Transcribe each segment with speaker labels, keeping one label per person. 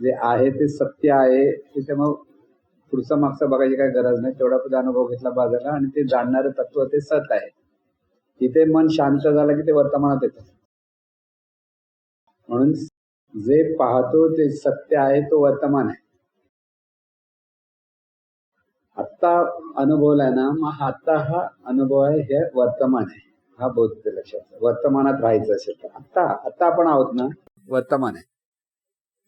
Speaker 1: जे आहे ते सत्य आहे त्याच्यामुळे पुढचं मागचं बघायची काही गरज नाही. तेवढा पुढे अनुभव घेतला बाजारला आणि ते जाणणारं तत्व ते सत आहे. तिथे मन शांत झालं की ते वर्तमानात येतं. म्हणून जे पाहतो ते सत्य आहे तो वर्तमान आहे. आत्ता अनुभवलाय ना मग आता हा अनुभव आहे हे वर्तमान आहे. हा बोध लक्षात वर्तमानात राहायचं असेल तर. आत्ता आत्ता आपण आहोत ना वर्तमान आहे.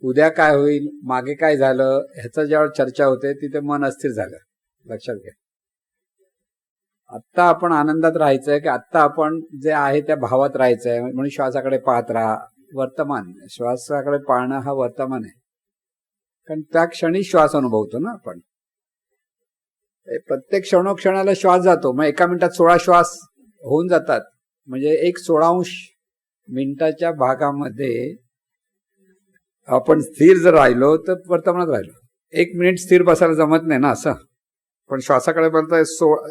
Speaker 1: उद्या काय होईल मागे काय झालं ह्याचं जेव्हा चर्चा होते तिथे मन अस्थिर झालं. लक्षात घ्या. आत्ता आपण आनंदात राहायचंय की आत्ता आपण जे आहे त्या भावात राहायचंय म्हणून श्वासाकडे पाहत राहा. वर्तमान श्वासाकडे पाहणं हा वर्तमान आहे. कारण त्या क्षणी श्वास अनुभवतो ना आपण. प्रत्येक क्षणोक्षणाला श्वास जातो. मग एका मिनिटात सोळा श्वास होऊन जातात. म्हणजे एक सोळांश मिनिटाच्या भागामध्ये आपण स्थिर जर राहिलो तर वर्तमानात राहिलो. एक मिनिट स्थिर बसायला जमत नाही ना असं? पण श्वासाकडे पर्यंत सोळा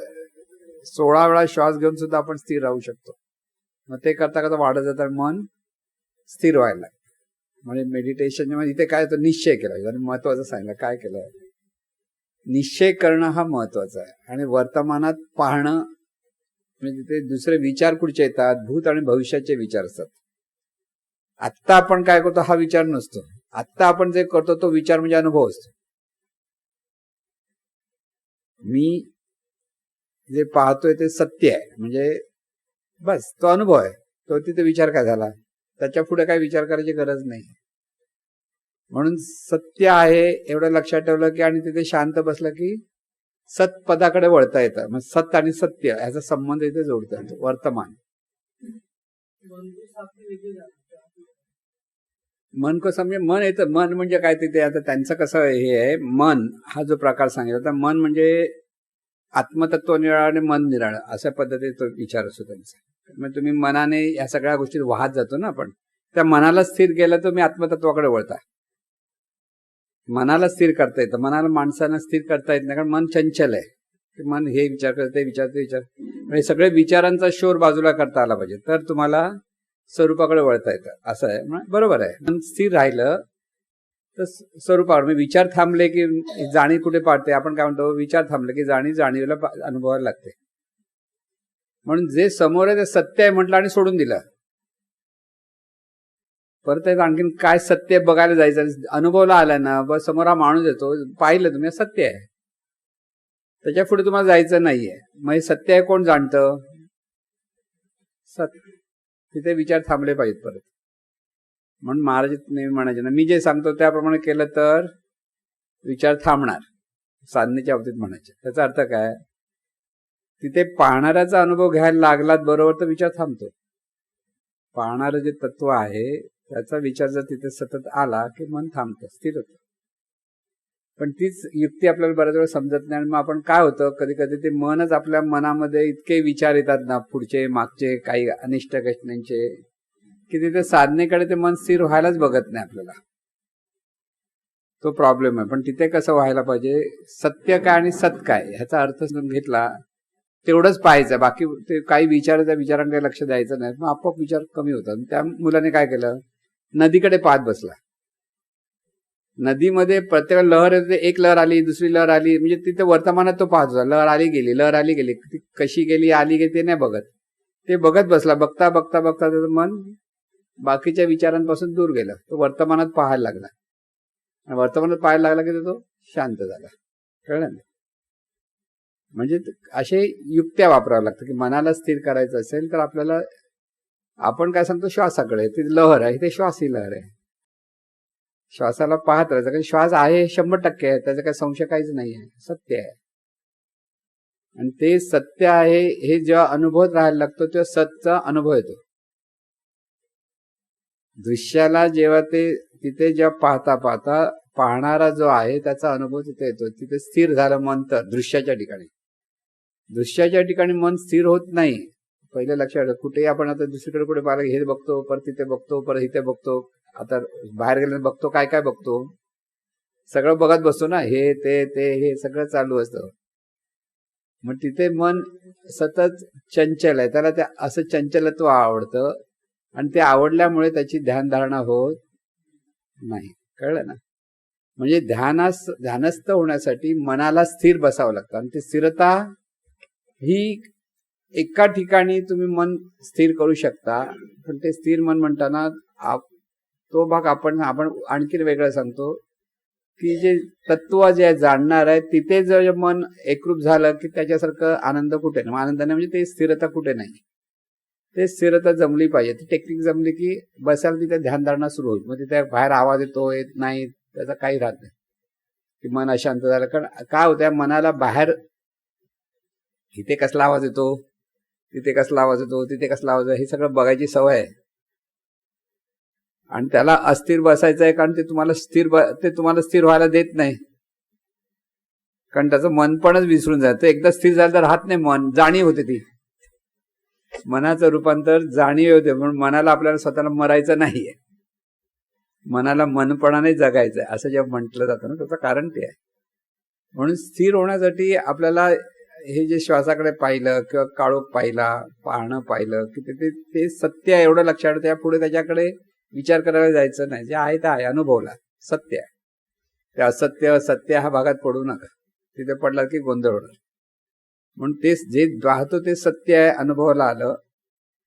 Speaker 1: सोळा वेळा श्वास घेऊन सुद्धा आपण स्थिर राहू शकतो. मग ते करता करता वाढत जातं मन स्थिर व्हायला लागतं. म्हणजे मेडिटेशन म्हणजे इथे काय तर निश्चय केला. महत्वाचं सांगितलं. काय केलं? निश्चय करणं हा महत्त्वाचा आहे. आणि वर्तमानात पाहणं म्हणजे ते दुसरे विचार कुठचे येतात? भूत आणि भविष्याचे विचार असतात. आत्ता आपण काय करतो हा विचार नसतो. आत्ता आपण जे करतो तो विचार म्हणजे अनुभव असतो. मी जे पाहतोय ते सत्य आहे. म्हणजे बस तो अनुभव आहे. तो तिथे विचार काय झाला? त्याच्या पुढे काय विचार करायची गरज नाही. म्हणून सत्य आहे एवढं लक्षात ठेवलं की आणि तिथे शांत बसलं की सत पदाकडे वळता येतं. मग सत आणि सत्य याचा संबंध इथे जोडता येतो. वर्तमान. मन कसं म्हणजे मन येतं मन म्हणजे काय तिथे आता त्यांचं कसं हे आहे मन हा जो प्रकार सांगितला तर मन म्हणजे आत्मतत्व निराळ आणि मन निराळ अशा पद्धतीने विचार असतो त्यांचा. मग तुम्ही मनाने या सगळ्या गोष्टीत वाहत जातो ना आपण त्या मनाला स्थिर केलं तर मी आत्मतत्वाकडे वळता. मनाला स्थिर करता येतं मनाला माणसांना स्थिर करता येत नाही कारण मन चंचल आहे. की मन हे विचार करते विचारते विचार ते विचार म्हणजे सगळे विचारांचा शोर बाजूला करता आला पाहिजे. तर तुम्हाला स्वरूपाकडे वळता येतं. असं आहे. बरोबर आहे. मन स्थिर राहिलं तर स्वरूपावर म्हणजे विचार थांबले की जाणीव कुठे पाडते? आपण काय म्हणतो? विचार थांबले की जाणीव जाणीवला अनुभवायला लागते. म्हणून जे समोर आहे ते सत्य आहे म्हटलं आणि सोडून दिलं. परत आणखीन काय सत्य बघायला जायचं अनुभवला आला ना बस समोर हा माणूस येतो. पाहिलं तुम्ही सत्य आहे. त्याच्या पुढे तुम्हाला जायचं नाहीये. मग हे सत्य आहे कोण जाणतं? सत्य तिथे विचार थांबले पाहिजेत परत. म्हणून महाराज नेहमी म्हणायचे ना मी जे सांगतो त्याप्रमाणे केलं तर विचार थांबणार साधनेच्या बाबतीत म्हणायचे. त्याचा अर्थ काय? तिथे पाहणाऱ्याचा अनुभव घ्यायला लागलात बरोबर तर विचार थांबतो. पाहणारं जे तत्व आहे त्याचा विचार जर तिथे सतत आला की मन थांबतं स्थिर होतं. पण तीच युक्ती आपल्याला बऱ्याच वेळा समजत नाही. आणि मग आपण काय होतं कधी कधी ते मनच आपल्या मनामध्ये इतके विचार येतात ना पुढचे मागचे काही अनिष्ट घटनांचे की तिथे साधनेकडे ते मन स्थिर व्हायलाच बघत नाही आपल्याला. तो प्रॉब्लेम आहे. पण तिथे कसं व्हायला पाहिजे सत्य काय आणि सत काय ह्याचा अर्थ घेतला तेवढंच पाहायचं. बाकी ते काही विचार त्या विचारांकडे लक्ष द्यायचं नाही. मग आपोआप विचार कमी होतात. त्या मुलाने काय केलं नदीकडे पाहत बसला. नदीमध्ये प्रत्येक लहर येते एक लहर आली दुसरी लहर आली म्हणजे तिथे वर्तमानात तो पाहत होता लहर आली गेली लहर आली गेली ती कशी गेली आली गेली ते नाही बघत. ते बघत बसला बघता बघता बघता त्याचं मन बाकीच्या विचारांपासून दूर गेलं. तो वर्तमानात पाहायला लागला. आणि वर्तमानात पाहायला लागला की तो शांत झाला. कळलं ना म्हणजे असे युक्त्या वापराव्या लागतात की मनाला स्थिर करायचं असेल तर आपल्याला आपण काय सांगतो श्वासाकडे ती लहर आहे ते श्वास ही लहर आहे. श्वासाला पाहत राहायचं. कारण श्वास आहे शंभर टक्के आहे त्याचा काही संशय काहीच नाही आहे. सत्य आहे. आणि ते सत्य आहे हे जेव्हा अनुभवत राहायला लागतो तेव्हा सतचा अनुभव येतो. दृश्याला जेव्हा ते तिथे जेव्हा पाहता पाहता पाहणारा जो आहे त्याचा अनुभव तिथे येतो. तिथे स्थिर झालं मन तर दृश्याच्या ठिकाणी. दृश्याच्या ठिकाणी मन स्थिर होत नाही. पहिले लक्षात कुठेही आपण आता दुसरीकडे कुठे पाहिलं हे बघतो परत तिथे बघतो परत इथे बघतो. आता बाहेर गेल्यानंतर बघतो काय काय बघतो? सगळं बघत बसतो ना हे ते ते हे सगळं चालू असतं. मग तिथे मन सतत चंचल आहे. त्याला ते असं चंचलत्व आवडतं आणि ते आवडल्यामुळे त्याची ध्यानधारणा होत नाही. कळलं ना? म्हणजे ध्यानास ध्यानस्थ होण्यासाठी मनाला स्थिर बसावं लागतं आणि ती स्थिरता ही एका ठिकाणी तुम्ही मन स्थिर करू शकता. पण ते स्थिर मन म्हणताना आप- तो भाग आपण आपण आणखी वेगळं सांगतो. की जे तत्व जे आहे जाणणार आहे तिथे जर मन एकरूप झालं की त्याच्यासारखं आनंद कुठे नाही. मग आनंदाने म्हणजे ते स्थिरता कुठे नाही. ते स्थिरता जमली पाहिजे. ती टेक्निक जमली की बसायला तिथे ध्यानधारणा सुरू होईल. मग तिथे बाहेर आवाज येतो येत नाही त्याचा काही राहत नाही. की मन अशांत झालं. कारण काय होतं मनाला बाहेर इथे कसला आवाज येतो तिथे कसला आवाज येतो तिथे कसला आवाज हे सगळं बघायची सवय आहे. आणि त्याला अस्थिर बसायचं आहे कारण ते तुम्हाला स्थिर ते तुम्हाला स्थिर व्हायला देत नाही. कारण त्याचं मन पणच विसरून जातं. एकदा स्थिर झालं तर राहत नाही मन जाणीव होते ती. मनाचं रूपांतर जाणीव होते म्हणून मनाला आपल्याला स्वतःला मरायचं नाहीये. मनाला मनपणाने जगायचंय असं जेव्हा म्हटलं जातं ना त्याचं कारण ते आहे. म्हणून स्थिर होण्यासाठी आपल्याला हे जे श्वासाकडे पाहिलं किंवा काळोख पाहिला पाहणं पाहिलं की ते- ते सत्य आहे एवढं लक्षात त्या पुढे त्याच्याकडे विचार करायला जायचं नाही. जे आहे ते आहे. अनुभवला. सत्य आहे. ते असत्य सत्य हा भागात पडू नका. तिथे पडला की गोंधळ होणार. म्हणून ते जे वाहतो ते सत्य आहे अनुभवाला आलं.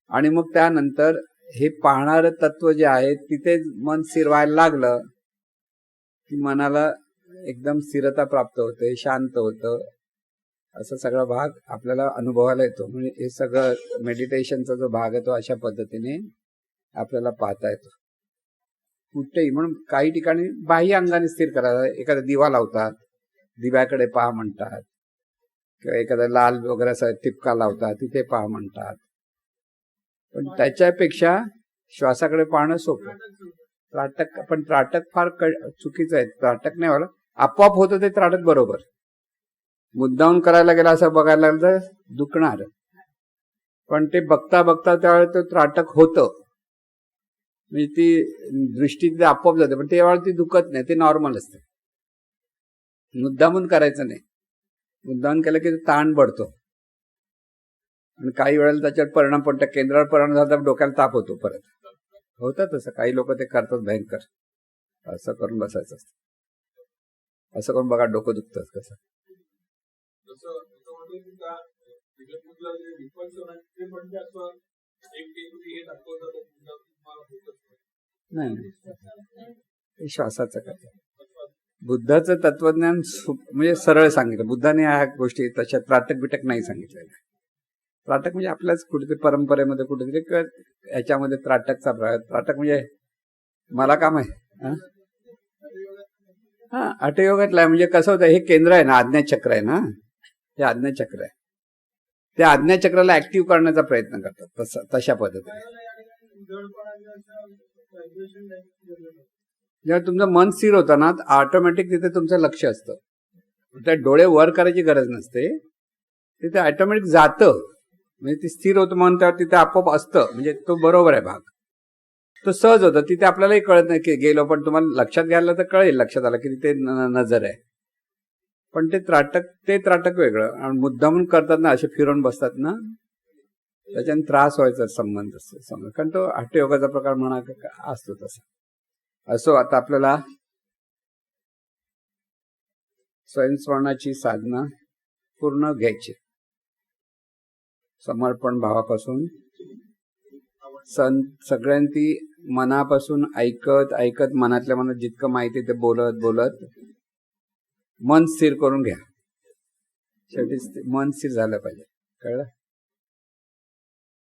Speaker 1: आणि मग त्यानंतर हे पाहणारं तत्व जे आहे तिथे मन स्थिर लागलं की मनाला एकदम स्थिरता प्राप्त होते शांत होतं. असा सगळा भाग आपल्याला अनुभवायला येतो. म्हणजे हे सगळं मेडिटेशनचा जो भाग आहे तो अशा पद्धतीने आपल्याला पाहता येतो. कुठेही म्हणून काही ठिकाणी बाह्य अंगाने स्थिर करायला एखादा दिवा लावतात दिव्याकडे पहा म्हणतात. किंवा एखादा लाल वगैरे असा टिपका लावतात तिथे पहा म्हणतात. पण त्याच्यापेक्षा श्वासाकडे पाहणं सोपं. त्राटक पण त्राटक फार क- चुकीचं आहे. त्राटक नाही व्हायला. आपोआप होतं ते त्राटक बरोबर. मुद्दाहून करायला गेला असं बघायला लागलं तर दुखणार. पण ते बघता बघता त्यावेळेस ते त्राटक होतं. म्हणजे ती दृष्टी तिथे आपोआप जाते पण त्यावेळेला ती दुखत नाही ते नॉर्मल असते. मुद्दामून करायचं नाही. मुद्दामून केलं की ताण बढतो आणि काही वेळेला त्याच्यावर परिणाम पडतो केंद्रावर परिणाम झाला तर डोक्याला ताप होतो परत. होतं तसं काही लोक ते करतात भयंकर. असं करून बसायचं असतं. असं करून बघा डोकं दुखतं कसं.
Speaker 2: एक नाही.
Speaker 1: नाही. श्वासाचं काय? बुद्धाचं तत्वज्ञान म्हणजे सरळ सांगितलं. बुद्धाने ह्या गोष्टी तशा त्राटक बिटक नाही सांगितलेल्या. त्राटक म्हणजे आपल्याच कुठेतरी परंपरेमध्ये कुठेतरी याच्यामध्ये त्राटकचा प्रकार त्राटक म्हणजे मला काम आहे हा? हा अटयोगातला म्हणजे कसं होतं हे केंद्र आहे ना आज्ञाचक्र आहे ना? हे आज्ञाचक्र आहे. त्या आज्ञाचक्राला ऍक्टिव्ह करण्याचा प्रयत्न करतात तसा तशा पद्धतीने. जेव्हा तुमचं मन स्थिर होतं ना ऑटोमॅटिक तिथे तुमचं लक्ष असतं. त्या डोळे वर करायची गरज नसते. तिथे ऑटोमॅटिक जातं. म्हणजे ते स्थिर होतं मन त्यावर तिथे आपोआप असतं. म्हणजे तो बरोबर आहे भाग. तो सहज होतं. तिथे आपल्यालाही कळत नाही की गेलो पण तुम्हाला लक्षात घ्यायला तर कळेल लक्षात आलं की तिथे नजर आहे. पण ते त्राटक ते त्राटक वेगळं. आणि मुद्दामून करतात ना असे फिरून बसतात ना त्याच्याने त्रास व्हायचा संबंध असतो. समज कारण तो हट्टयोगाचा प्रकार म्हणा असतो तसा. असो आता आपल्याला स्वयंस्मरणाची साधना पूर्ण घ्यायची. समर्पण भावापासून संत सगळ्यांनी मनापासून ऐकत ऐकत मनातल्या मनात जितकं माहिती ते बोलत बोलत मन स्थिर करून घ्या. शेवटी मन स्थिर झालं पाहिजे. कळलं?